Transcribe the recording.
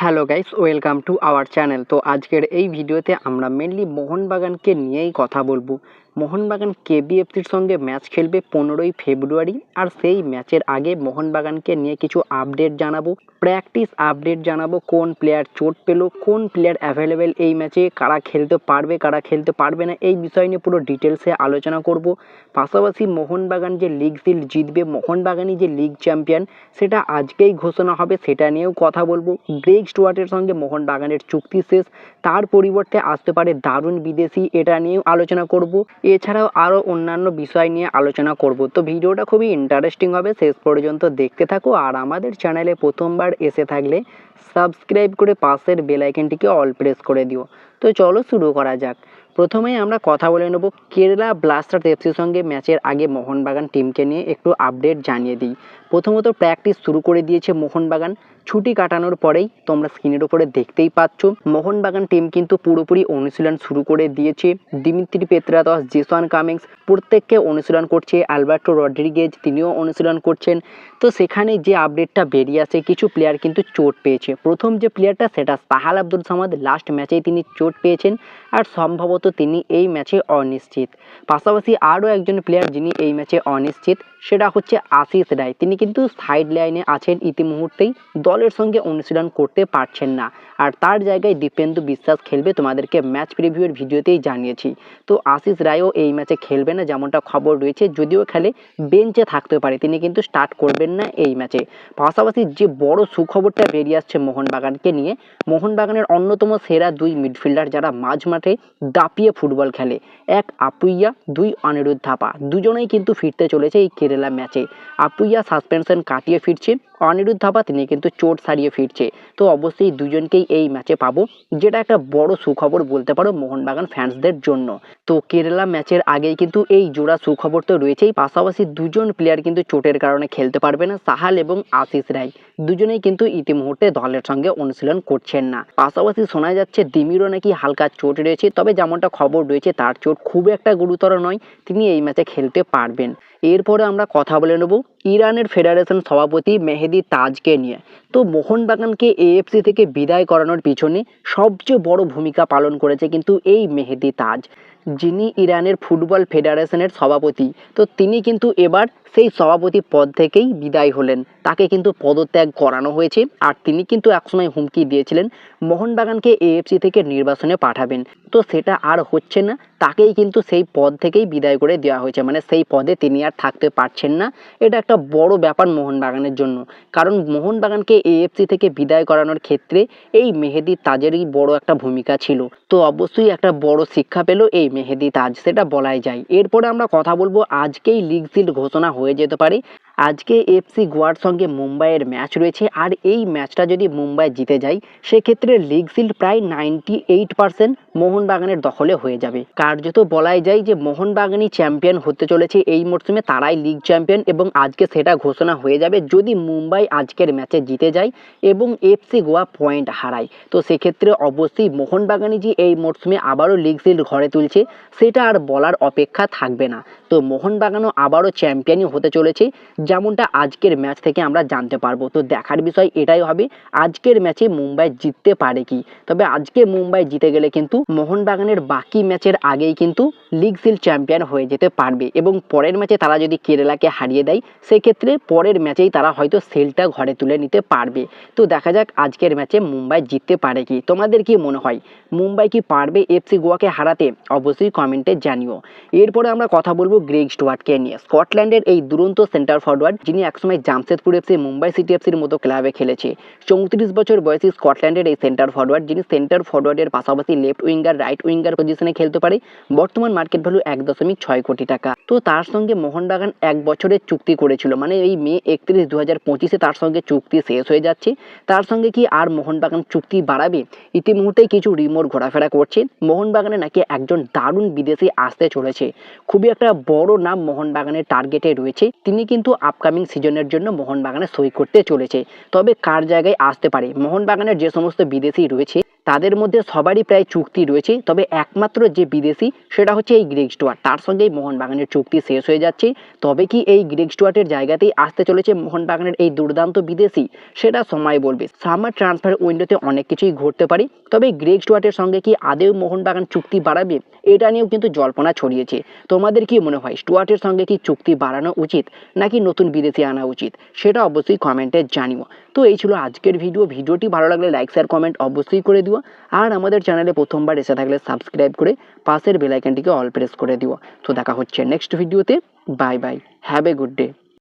Hello guys welcome to our channel তো আজকের এই ভিডিওতে আমরা মেনলি মোহনবাগানকে নিয়েই কথা বলব। মোহনবাগান কেবিএফসির সঙ্গে ম্যাচ খেলবে পনেরোই ফেব্রুয়ারি, আর সেই ম্যাচের আগে মোহনবাগানকে নিয়ে কিছু আপডেট জানাব। প্র্যাকটিস আপডেট জানাব, কোন প্লেয়ার চোট পেল, কোন প্লেয়ার অ্যাভেলেবেল এই ম্যাচে, কারা খেলতে পারবে, কারা খেলতে পারবে না, এই বিষয় নিয়ে পুরো ডিটেলসে আলোচনা করব। পাশাপাশি মোহনবাগান যে লিগ শিল্ড জিতবে, মোহনবাগানই যে লিগ চ্যাম্পিয়ন সেটা আজকেই ঘোষণা হবে, সেটা নিয়েও কথা বলব। গ্রেগ স্টুয়ার্টের সঙ্গে মোহনবাগানের চুক্তি শেষ, তার পরিবর্তে আসতে পারে দারুণ বিদেশি, এটা নিয়েও আলোচনা করব। এছাড়াও আরও অন্যান্য বিষয় নিয়ে আলোচনা করব। তো ভিডিওটা খুবই ইন্টারেস্টিং হবে। শেষ পর্যন্ত দেখতে থাকো। আর আমাদের চ্যানেলে প্রথমবার এসে থাকলে সাবস্ক্রাইব করে পাশের বেলাইকনটিকে অল প্রেস করে দিও। তো চলো শুরু করা যাক। প্রথমেই আমরা কথা বলে নেব কেরালা ব্লাস্টার্স এফসির সঙ্গে ম্যাচের আগে মোহনবাগান টিমকে নিয়ে একটু আপডেট জানিয়ে দিই। প্রথমত প্র্যাকটিস শুরু করে দিয়েছে মোহনবাগান। ছুটি কাটানোর পরেই তোমরা স্ক্রিনের উপরে দেখতেই পাচ্ছ, মোহনবাগান টিম কিন্তু পুরোপুরি অনুশীলন শুরু করে দিয়েছে। দিমিত্রি পেত্রাদস জেসন কামিংস প্রত্যেককে অনুশীলন করছে অ্যালবার্টো রড্রিগেজ তিনিও অনুশীলন করছেন। তো সেখানে যে আপডেটটা বেরিয়ে আসে, কিছু প্লেয়ার কিন্তু চোট পেয়েছে। প্রথম যে প্লেয়ারটা সেটা সাহাল আব্দুল সামাদ। লাস্ট ম্যাচেই তিনি চোট পেয়েছেন আর সম্ভবত তিনি এই ম্যাচে অনিশ্চিত। পাশাপাশি আরও একজন প্লেয়ার যিনি এই ম্যাচে অনিশ্চিত, সেটা হচ্ছে আশিস রায়। তিনি কিন্তু সাইড লাইনে আছেন ইতিমুহূর্তেই, দলের সঙ্গে অনুশীলন করতে পারছেন না। আর তার জায়গায় দীপেন্দু বিশ্বাস খেলবে তোমাদেরকে ম্যাচ প্রিভিউয়ের ভিডিওতেই জানিয়েছি। তো আশিস রায়ও এই ম্যাচে খেলবে না, যেমনটা খবর রয়েছে, যদিও খেলে বেঞ্চে থাকতে পারে। তিনি কিন্তু স্টার্ট করবেন না এই ম্যাচে। পাশাপাশি যে বড় সুখবরটা বেরিয়ে আসছে মোহনবাগানকে নিয়ে, মোহনবাগানের অন্যতম সেরা দুই মিডফিল্ডার যারা মাঝ মাঠে দাপিয়ে ফুটবল খেলে, এক আপুইয়া, দুই অনিরুদ্ধ থাপা দুজনেই কিন্তু ফিরতে চলেছে এই কেরালা ম্যাচে। আপুইয়া সাসপেনশন কাটিয়ে ফিরছে অনিরুদ্ধ থাপা তিনি কিন্তু চোট সারিয়ে ফিরছে। তো অবশ্যই দুজনকেই এই ম্যাচে পাবো, যেটা একটা বড় সুখবর বলতে পারো মোহনবাগান ফ্যান্সদের জন্য। তো কেরালা ম্যাচের আগেই কিন্তু এই জোড়া সুখবর তো রয়েছেই, পাশাপাশি দুজন প্লেয়ার কিন্তু চোটের কারণে খেলতে পারবে না, সাহাল এবং আশিস রায়। দুজনেই কিন্তু ইতিমুহূর্তে দলের সঙ্গে অনুশীলন করছেন না। পাশাপাশি শোনা যাচ্ছে দিমিরও নাকি হালকা চোট রয়েছে, তবে যেমনটা খবর রয়েছে তার চোট খুব একটা গুরুতর নয়, তিনি এই ম্যাচে খেলতে পারবেন। এরপরে আমরা কথা বলে নেব ইরানের ফেডারেশন সভাপতি মেহেদি তাজকে নিয়ে। তো মোহনবাগানকে এএফসি থেকে বিদায় করানোর পিছনে সবচেয়ে বড় ভূমিকা পালন করেছে কিন্তু এই মেহেদি তাজ। যিনি ইরানের ফুটবল ফেডারেশনের সভাপতি, তো তিনি কিন্তু এবার সেই সভাপতি পদ থেকেই বিদায় হলেন। তাকে কিন্তু পদত্যাগ করানো হয়েছে আর তিনি কিন্তু একসময় হুমকি দিয়েছিলেন মোহনবাগানকে এএফসি থেকে নির্বাচনে পাঠাবেন। তো সেটা আর হচ্ছে না, তাকেই কিন্তু সেই পদ থেকেই বিদায় করে দেওয়া হয়েছে। মানে সেই পদে তিনি আর থাকতে পারছেন না। এটা একটা বড় ব্যাপার মোহনবাগানের জন্য। কারণ মোহনবাগানকে এএফসি থেকে বিদায় করানোর ক্ষেত্রে এই মেহেদি তাজেরই বড় একটা ভূমিকা ছিল। তো অবশ্যই একটা বড় শিক্ষা পেল এই মেহেদি তাজ, সেটা বলাই যায়। এরপরে আমরা কথা বলব, আজকেই লিগ সিল্ড ঘোষণা হয়ে যেতে পারে। আজকে এফসি গোয়ার সঙ্গে মুম্বাইয়ের ম্যাচ রয়েছে, আর এই ম্যাচটা যদি মুম্বাই জিতে যায়, সেক্ষেত্রে লিগ সিল্ড প্রায় নাইনটি এইট পার্সেন্ট মোহনবাগানের দখলে হয়ে যাবে। কার্যত বলাই যায় যে মোহনবাগানই চ্যাম্পিয়ন হতে চলেছে এই মরশুমে তারাই লিগ চ্যাম্পিয়ন এবং আজকে সেটা ঘোষণা হয়ে যাবে যদি মুম্বাই আজকের ম্যাচে জিতে যায় এবং এফসি গোয়া পয়েন্ট হারায়। তো সেক্ষেত্রে অবশ্যই মোহনবাগানই যে এই মরশুমে আবারও লিগ সিল্ড ঘরে তুলছে, সেটা আর বলার অপেক্ষা থাকবে না। তো মোহনবাগানও আবারও চ্যাম্পিয়নই হতে চলেছে যেমনটা আজকের ম্যাচ থেকে আমরা জানতে পারব। তো দেখার বিষয় এটাই হবে, আজকের ম্যাচে মুম্বাই জিততে পারে কি? তবে আজকে মুম্বাই জিতে গেলে কিন্তু মোহনবাগানের বাকি ম্যাচের আগেই কিন্তু লিগ সিল চ্যাম্পিয়ন হয়ে যেতে পারবে এবং পরের ম্যাচে তারা যদি কেরালাকে হারিয়ে দেয়, সেক্ষেত্রে পরের ম্যাচেই তারা হয়তো সেলটা ঘরে তুলে নিতে পারবে। তো দেখা যাক আজকের ম্যাচে মুম্বাই জিততে পারে কি। তোমাদের কি মনে হয়, মুম্বাই কি পারবে এফসি গোয়াকে হারাতে? অবশ্যই কমেন্টে জানিও। এরপরে আমরা কথা বলব গ্রেগ স্টুয়ার্টকে নিয়ে। স্কটল্যান্ডের এই দুরন্ত সেন্টার ফরওয়ার্ড যিনি একসময় জামশেদপুর এফসি, মুম্বাই সিটি এফসির মতো ক্লাবে খেলেছে। চৌত্রিশ বছর বয়সী স্কটল্যান্ডের এই সেন্টার ফরওয়ার্ড যিনি সেন্টার ফরওয়ার্ডের পাশাপাশি লেফট উইঙ্গার রাইট উইঙ্গার পজিশনে খেলতে পারে, বর্তমান মার্কেট ভ্যালু এক দশমিক ছয় কোটি টাকা। তো তার সঙ্গে মোহনবাগান এক বছরের চুক্তি করেছিল মানে এই মে একত্রিশ দু হাজার পঁচিশে তার সঙ্গে চুক্তি শেষ হয়ে যাচ্ছে। তার সঙ্গে কি আর মোহনবাগান চুক্তি বাড়াবে? ইতিমুহূর্তে কিছু রিমোট ঘোরাফেরা করছে। মোহনবাগানে নাকি একজন দারুণ বিদেশি আসতে চলেছে। খুবই একটা বড় নাম মোহনবাগানের টার্গেটে রয়েছে। তিনি কিন্তু আপকামিং সিজনের জন্য মোহনবাগানে সই করতে চলেছে। তবে কার জায়গায় আসতে পারে? মোহনবাগানের যে সমস্ত বিদেশি রয়েছে তাদের মধ্যে সবারই প্রায় চুক্তি রয়েছে। তবে একমাত্র যে বিদেশি, সেটা হচ্ছে এই গ্রেগ স্টুয়ার্ট। তার সঙ্গেই মোহনবাগানের চুক্তি শেষ হয়ে যাচ্ছে। তবে কি এই গ্রেগ স্টুয়ার্টের জায়গাতেই আসতে চলেছে মোহনবাগানের এই দুর্দান্ত বিদেশি, সেটা সময় বলবে। সামার ট্রান্সফার উইন্ডোতে অনেক কিছুই ঘটতে পারে। তবে গ্রেগ স্টুয়ার্টের সঙ্গে কি আদেও মোহনবাগান চুক্তি বাড়াবে, এটা নিয়েও কিন্তু জল্পনা ছড়িয়েছে। তোমাদের কি মনে হয়, স্টুয়ার্টের সঙ্গে কি চুক্তি বাড়ানো উচিত, নাকি নতুন বিদেশি আনা উচিত? সেটা অবশ্যই কমেন্টে জানিও। তো এই ছিল আজকের ভিডিও। ভিডিওটি ভালো লাগলে লাইক, শেয়ার, কমেন্ট অবশ্যই করে দিও। আর আমাদের চ্যানেলে প্রথমবার এসে থাকলে সাবস্ক্রাইব করে পাশের বেলাইকানটিকে অল প্রেস করে দিও। তো দেখা হচ্ছে নেক্সট ভিডিওতে bye bye have a good day